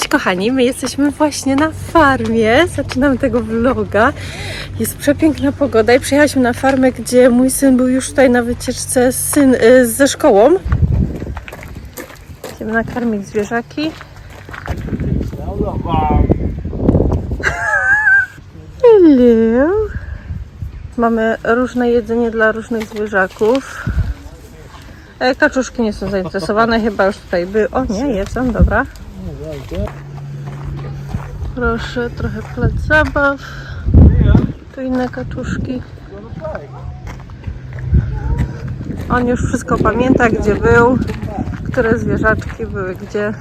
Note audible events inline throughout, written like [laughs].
Cześć kochani, my jesteśmy właśnie na farmie. Zaczynamy tego vloga. Jest przepiękna pogoda i przyjechaliśmy na farmę, gdzie mój syn był już tutaj na wycieczce z syn, y, ze szkołą. Idziemy nakarmić zwierzaki. Hello. Mamy różne jedzenie dla różnych zwierzaków. E, Kaczuszki nie są zainteresowane, chyba już tutaj by. O nie, jedzą, dobra. Proszę, trochę plac zabaw. Tu inne kaczuszki. On już wszystko pamięta, gdzie był, które zwierzaczki były gdzie.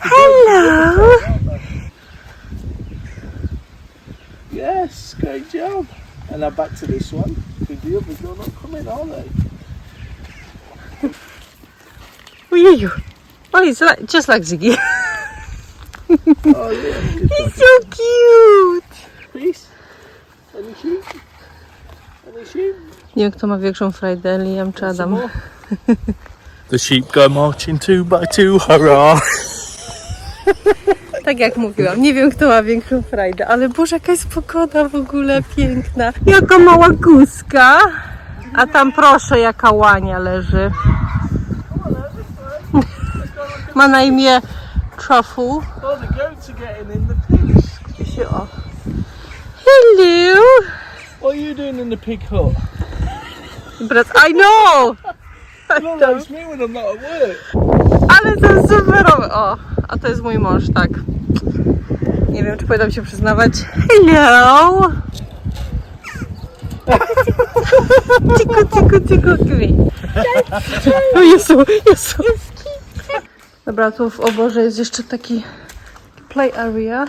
Hello! Yes, great job. And now back to this one. The others are not coming, are they? Ojeju! Oh, he's like, just like Ziggy. [laughs] Oh yeah. He's so cute! Peace. Any sheep? Any sheep? Nie wiem, kto ma większą frajdę, Liam czy Adam. [laughs] The sheep go marching two by two, hurrah! [laughs] Tak jak mówiłam, nie wiem kto ma większą frajdę, ale Boże, jaka jest pogoda w ogóle piękna. Jaka mała guska. A tam proszę, jaka łania leży. Ma na imię Truffle. Oh, the goats are getting in the pigs. Hello! What are you doing in the pig hut? Brat, I know! [laughs] No, that's me when I'm not at work. Ale to superowe. O, a to jest mój mąż, tak. Nie wiem, czy powinnam się przyznawać. Hello! [laughs] Ciku, ciku, ciku, kwi. O [laughs] Jezu, Jezu. Dobra, tu w oborze jest jeszcze taki play area.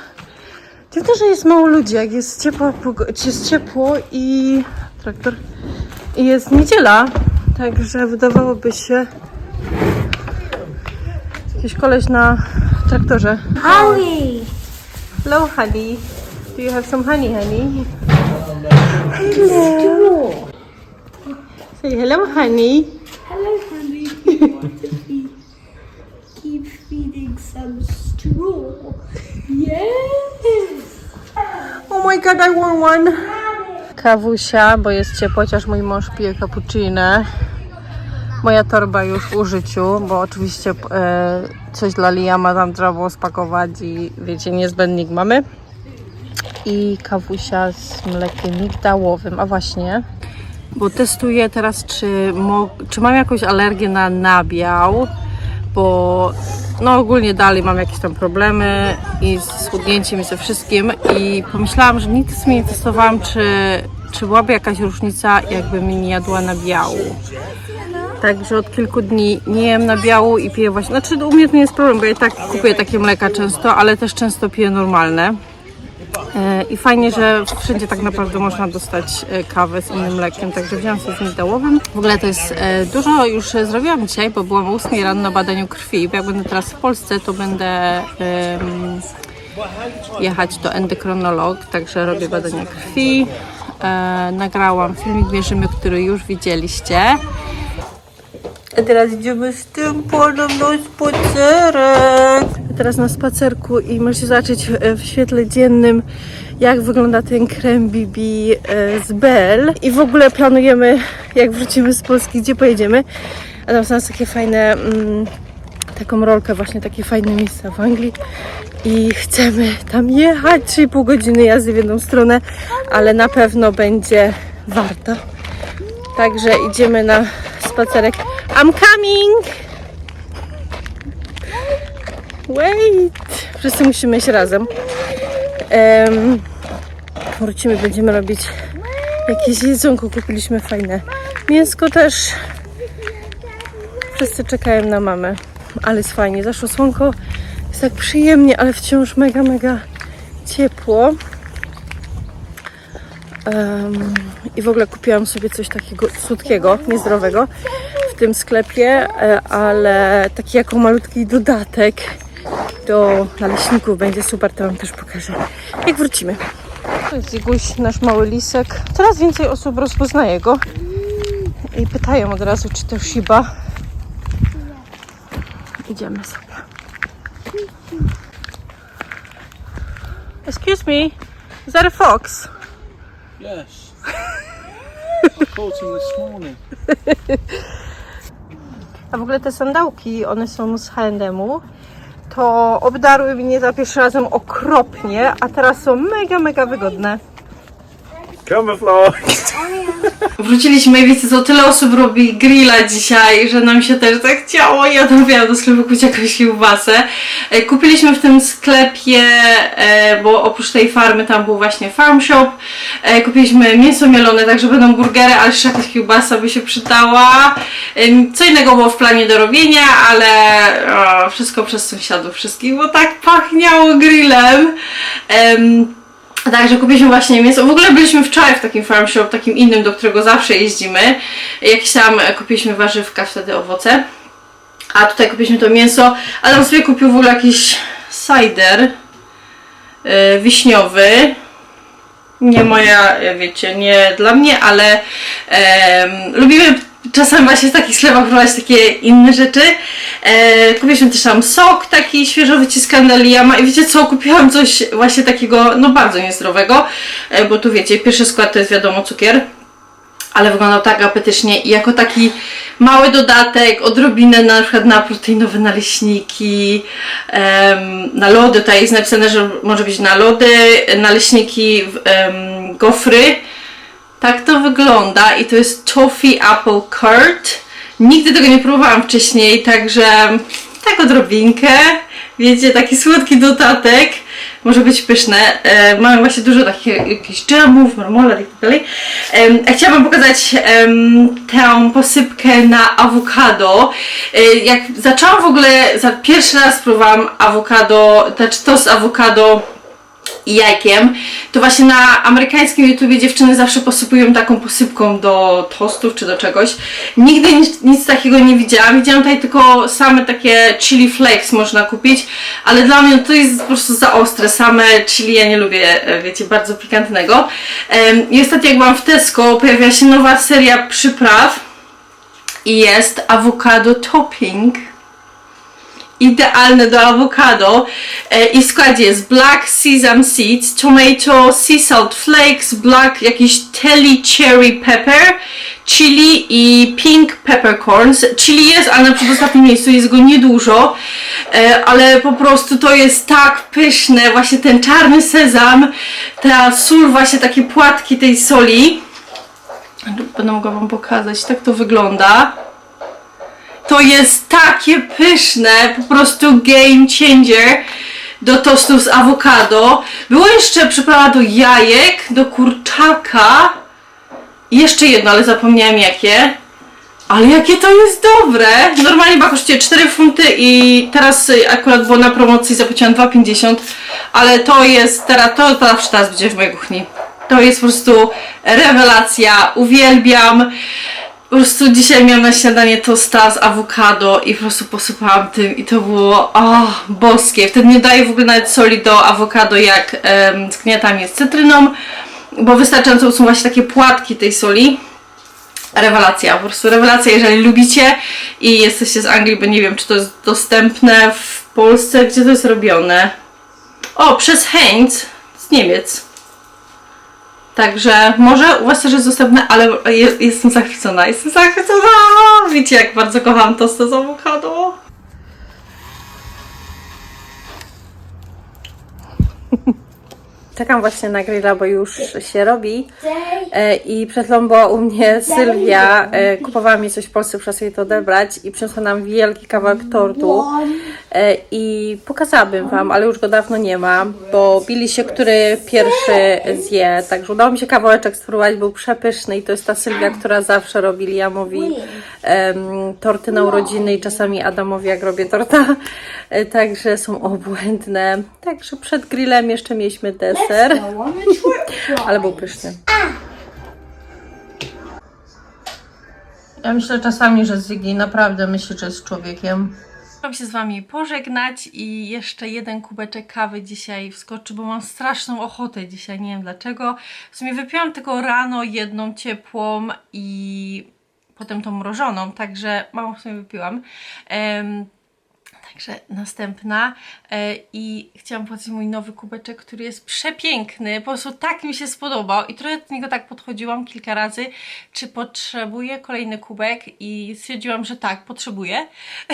Dziwne, że jest mało ludzi, jak jest ciepło, jest ciepło i traktor i jest niedziela, także wydawałoby się jakiś koleś na traktorze. Holly. Hello, honey. Do you have some honey, honey? Straw. Say hello, honey. Hello, honey. You want to be, keep feeding some straw? Yes. Oh god, I want one. Kawusia, bo jest ciepło, chociaż mój mąż pije cappuccino. Moja torba już w użyciu, bo oczywiście e, coś dla Liama tam trzeba było spakować i wiecie, niezbędnik mamy. I kawusia z mlekiem migdałowym, a właśnie, bo testuję teraz, czy, czy mam jakąś alergię na nabiał, bo no ogólnie dalej mam jakieś tam problemy i z schudnięciem i ze wszystkim i pomyślałam, że nigdy sobie nie testowałam, czy, czy byłaby jakaś różnica, jakbym nie jadła nabiału. Także od kilku dni nie jem nabiału i piję właśnie, znaczy u mnie to nie jest problem, bo ja tak kupuję takie mleka często, ale też często piję normalne. E, I fajnie, że wszędzie tak naprawdę można dostać e, kawę z innym mlekiem, także wziąłam sobie z migdałowym. W ogóle to jest e, dużo już zrobiłam dzisiaj, bo byłam o 8 rano na badaniu krwi, jak będę teraz w Polsce, to będę em, jechać do endokronolog, także robię badania krwi. E, nagrałam filmik Mierzymy, który już widzieliście. A teraz idziemy z tym panem na spacerek. Teraz na spacerku i możecie zobaczyć e, w świetle dziennym, jak wygląda ten krem BB e, z Bell. I w ogóle planujemy, jak wrócimy z Polski, gdzie pojedziemy. A tam są takie fajne, mm, taką rolkę, właśnie takie fajne miejsca w Anglii. I chcemy tam jechać 3,5 godziny jazdy w jedną stronę, ale na pewno będzie warto. Także idziemy na spacerek. I'm coming! Wait! Wszyscy musimy iść razem. Em, wrócimy, będziemy robić jakieś jedzonko. Kupiliśmy fajne mięsko też. Wszyscy czekają na mamę. Ale jest fajnie. Zaszło słonko. Jest tak przyjemnie, ale wciąż mega, mega ciepło. Em, I w ogóle kupiłam sobie coś takiego słodkiego, niezdrowego w tym sklepie, e, ale taki jako malutki dodatek do naleśników będzie super, to Wam też pokażę, jak wrócimy. To jest Iguś, nasz mały lisek. Coraz więcej osób rozpoznaje go i pytają od razu, czy to Shiba. Idziemy sobie. Excuse me, is that a fox? Yes. I caught him this morning. [laughs] A w ogóle te sandałki, one są z H&M-u, to obdarły mnie za pierwszym razem okropnie, a teraz są mega, mega wygodne. Camouflage. Wróciliśmy i wiecie co, tyle osób robi grilla dzisiaj, że nam się też tak chciało. Ja odmawiałam do sklepu kupić jakąś kiełbasę. E, Kupiliśmy w tym sklepie, e, bo oprócz tej farmy tam był właśnie farm shop. E, Kupiliśmy mięso mielone, także będą burgery, ale jeszcze jakaś kiełbasa by się przydała. Co innego było w planie do robienia, ale wszystko przez sąsiadów wszystkich, bo tak pachniało grillem. Także kupiliśmy właśnie mięso. W ogóle byliśmy wczoraj w takim farm shop, takim innym, do którego zawsze jeździmy. Jakieś tam e, kupiliśmy warzywka, wtedy owoce. A tutaj kupiliśmy to mięso. Adam sobie kupił w ogóle jakiś cider yy, wiśniowy. Nie moja, e, wiecie, nie dla mnie, ale em, lubimy czasem właśnie w takich sklepach próbować takie inne rzeczy. E, też tam sok taki świeżo wyciskany Liama i wiecie co, kupiłam coś właśnie takiego, no bardzo niezdrowego, e, bo tu wiecie, pierwszy skład to jest wiadomo cukier, ale wyglądał tak apetycznie i jako taki mały dodatek, odrobinę na przykład na proteinowe naleśniki, em, na lody, tutaj jest napisane, że może być na lody, naleśniki, em, gofry, tak to wygląda i to jest Toffee Apple Curd. Nigdy tego nie próbowałam wcześniej, także tak odrobinkę. Wiecie, taki słodki dodatek. Może być pyszne. E, mamy właśnie dużo takich jakichś dżemów, marmolad i tak dalej. A chciałabym pokazać em, tę posypkę na awokado. E, jak zaczęłam w ogóle, za pierwszy raz próbowałam awokado, znaczy to z awokado jajkiem, to właśnie na amerykańskim YouTubie dziewczyny zawsze posypują taką posypką do tostów czy do czegoś. Nigdy nic, nic takiego nie widziałam. Widziałam tutaj tylko same takie chili flakes można kupić, ale dla mnie to jest po prostu za ostre. Same chili ja nie lubię, e, wiecie, bardzo pikantnego. I ostatnio jak byłam w Tesco, pojawiła się nowa seria przypraw i jest avocado topping idealne do awokado e, i w składzie jest black sesame seeds, tomato, sea salt flakes, black jakiś telly cherry pepper, chili i pink peppercorns. Chili jest, ale na przedostatnim miejscu jest go niedużo, e, ale po prostu to jest tak pyszne, właśnie ten czarny sezam, ta sól, właśnie takie płatki tej soli. Będę mogła wam pokazać, tak to wygląda. To jest takie pyszne, po prostu game changer do tostów z awokado. Było jeszcze przyprawa do jajek, do kurczaka. Jeszcze jedno, ale zapomniałam jakie. Ale jakie to jest dobre! Normalnie chyba kosztuje 4 funty i teraz akurat było na promocji, zapłaciłam 2,50 ale to jest teraz, to zawsze teraz będzie w mojej kuchni. To jest po prostu rewelacja, uwielbiam. Po prostu dzisiaj miałam na śniadanie tosta z awokado i po prostu posypałam tym i to było oh, boskie. Wtedy nie daję w ogóle nawet soli do awokado jak um, zgniatam je z cytryną, bo wystarczająco są właśnie takie płatki tej soli. Rewelacja, po prostu rewelacja, jeżeli lubicie i jesteście z Anglii, bo nie wiem, czy to jest dostępne w Polsce, gdzie to jest robione. O, przez Heinz z Niemiec. Także może u Was też jest dostępne, ale je, jestem zachwycona, jestem zachwycona! Wiecie jak bardzo kocham tosty z awokado? Czekam właśnie na grilla, bo już się robi. E, I przed była u mnie Sylwia, e, kupowała mi coś w Polsce, muszę jej to odebrać. I przyniosła nam wielki kawałek tortu. E, I pokazałabym Wam, ale już go dawno nie ma, bo bili się, który pierwszy zje. Także udało mi się kawałeczek spróbować, był przepyszny i to jest ta Sylwia, która zawsze robi. Liamowi em, torty na urodziny i czasami Adamowi, jak robię torta. E, Także są obłędne. Także przed grillem jeszcze mieliśmy deser, [laughs] ale był pyszny. Ja myślę czasami, że Ziggy naprawdę myśli, że jest człowiekiem. Chciałam się z Wami pożegnać i jeszcze jeden kubeczek kawy dzisiaj wskoczy, bo mam straszną ochotę dzisiaj, nie wiem dlaczego. W sumie wypiłam tylko rano jedną ciepłą i potem tą mrożoną, także mało w sumie wypiłam. Em, Także następna e, i chciałam powiedzieć mój nowy kubeczek, który jest przepiękny, po prostu tak mi się spodobał i trochę do niego tak podchodziłam kilka razy, czy potrzebuję kolejny kubek i stwierdziłam, że tak, potrzebuję.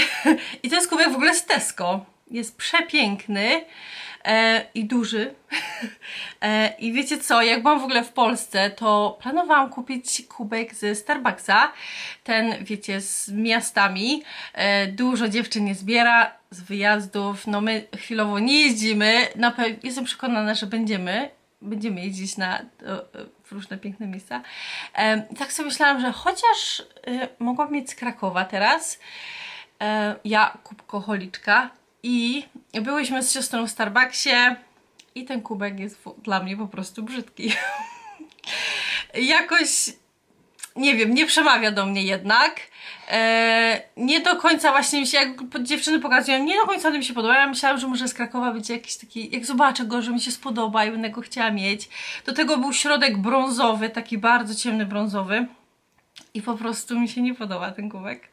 [laughs] I to jest kubek w ogóle z Tesco. Jest przepiękny e, i duży. E, I wiecie co, jak byłam w ogóle w Polsce, to planowałam kupić kubek ze Starbucksa. Ten, wiecie, z miastami. E, dużo dziewczyn nie zbiera z wyjazdów. No my chwilowo nie jeździmy. Na jestem przekonana, że będziemy. Będziemy jeździć na w różne piękne miejsca. E, tak sobie myślałam, że chociaż mogłam mieć z Krakowa teraz. Ja kubkoholiczka i byłyśmy z siostrą w Starbucksie i ten kubek jest dla mnie po prostu brzydki. [laughs] Jakoś nie wiem, nie przemawia do mnie jednak. E, nie do końca właśnie mi się, jak dziewczyny pokazują, nie do końca mi się podoba. Ja myślałam, że może z Krakowa będzie jakiś taki, jak zobaczę go, że mi się spodoba i będę go chciała mieć. Do tego był środek brązowy, taki bardzo ciemny brązowy. I po prostu mi się nie podoba ten kubek.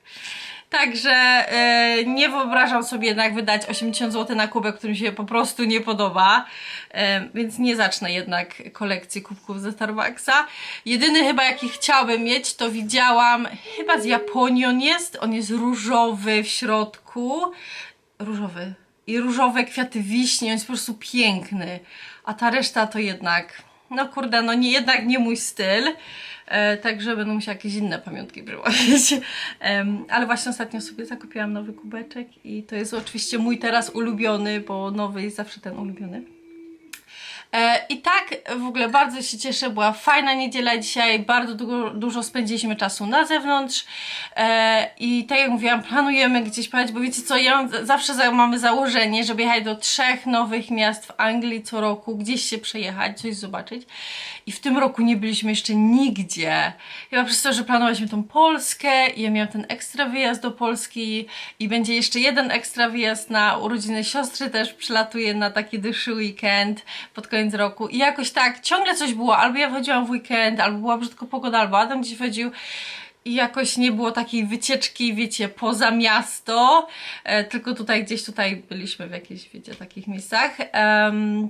Także e, nie wyobrażam sobie jednak wydać 80 zł na kubek, który mi się po prostu nie podoba. E, więc nie zacznę jednak kolekcji kubków ze Starbucksa. Jedyny chyba jaki chciałabym mieć, to widziałam, chyba z Japonii on jest. On jest różowy w środku. Różowy. I różowe kwiaty wiśni, on jest po prostu piękny. A ta reszta to jednak, no kurde, no nie, jednak nie mój styl. E, także będę musiała jakieś inne pamiątki przywozić. [laughs] Ale właśnie ostatnio sobie zakupiłam nowy kubeczek i to jest oczywiście mój teraz ulubiony, bo nowy jest zawsze ten ulubiony. E, I tak w ogóle bardzo się cieszę, była fajna niedziela dzisiaj, bardzo dużo, dużo spędziliśmy czasu na zewnątrz e, i tak jak mówiłam, planujemy gdzieś pojechać, bo wiecie co, ja zawsze za, mamy założenie, żeby jechać do trzech nowych miast w Anglii co roku, gdzieś się przejechać, coś zobaczyć i w tym roku nie byliśmy jeszcze nigdzie. Chyba przez to, że planowaliśmy tą Polskę i ja miałam ten ekstra wyjazd do Polski i będzie jeszcze jeden ekstra wyjazd na urodziny siostry, też przylatuję na taki dłuższy weekend pod koniec roku i jakoś tak, ciągle coś było, albo ja wchodziłam w weekend, albo była brzydko pogoda, albo Adam gdzieś wchodził i jakoś nie było takiej wycieczki, wiecie, poza miasto, e, tylko tutaj gdzieś tutaj byliśmy w jakichś, wiecie, takich miejscach.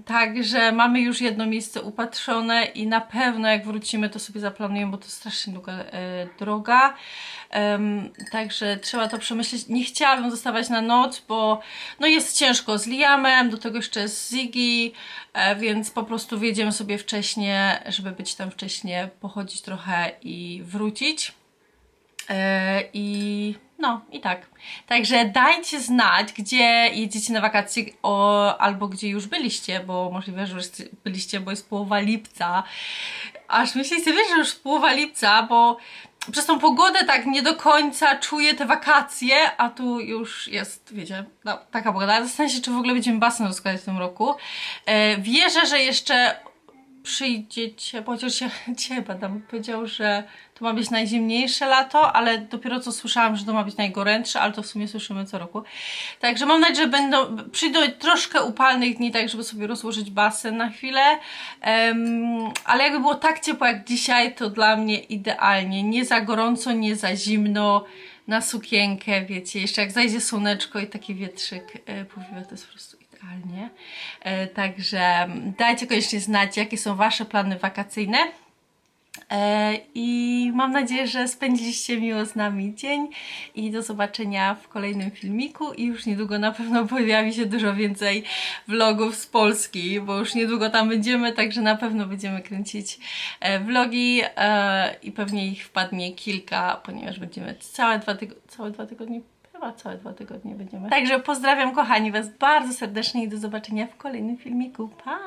Także mamy już jedno miejsce upatrzone i na pewno jak wrócimy, to sobie zaplanujemy, bo to strasznie długa e, droga. Także trzeba to przemyśleć. Nie chciałabym zostawać na noc, bo no jest ciężko z Liamem, do tego jeszcze z Ziggy, e, więc po prostu wjedziemy sobie wcześniej, żeby być tam wcześniej, pochodzić trochę i wrócić. E, I no, i tak. Także dajcie znać, gdzie jedziecie na wakacje o, albo gdzie już byliście, bo możliwe, że już byliście, bo jest połowa lipca. Aż myślę sobie, że już połowa lipca, bo przez tą pogodę tak nie do końca czuję te wakacje, a tu już jest, wiecie, no, taka pogoda. Zastanawiam się, czy w ogóle będziemy basen rozkładać w tym roku. E, wierzę, że jeszcze przyjdziecie, bo chociaż się dzisiaj badam, powiedział, że to ma być najzimniejsze lato, ale dopiero co słyszałam, że to ma być najgorętsze, ale to w sumie słyszymy co roku. Także mam nadzieję, że będą, przyjdą troszkę upalnych dni, tak żeby sobie rozłożyć basen na chwilę, Em, ale jakby było tak ciepło jak dzisiaj, to dla mnie idealnie, nie za gorąco, nie za zimno, na sukienkę, wiecie, jeszcze jak zajdzie słoneczko i taki wietrzyk e, powiewa, to jest po prostu E, także dajcie koniecznie znać, jakie są Wasze plany wakacyjne. E, I mam nadzieję, że spędziliście miło z nami dzień i do zobaczenia w kolejnym filmiku i już niedługo na pewno [laughs] pojawi się dużo więcej vlogów z Polski, bo już niedługo tam będziemy, także na pewno będziemy kręcić e, vlogi i pewnie ich wpadnie kilka, ponieważ będziemy całe dwa, tygo- całe dwa tygodnie Chyba całe dwa tygodnie będziemy. Także pozdrawiam kochani Was bardzo serdecznie i do zobaczenia w kolejnym filmiku. Pa!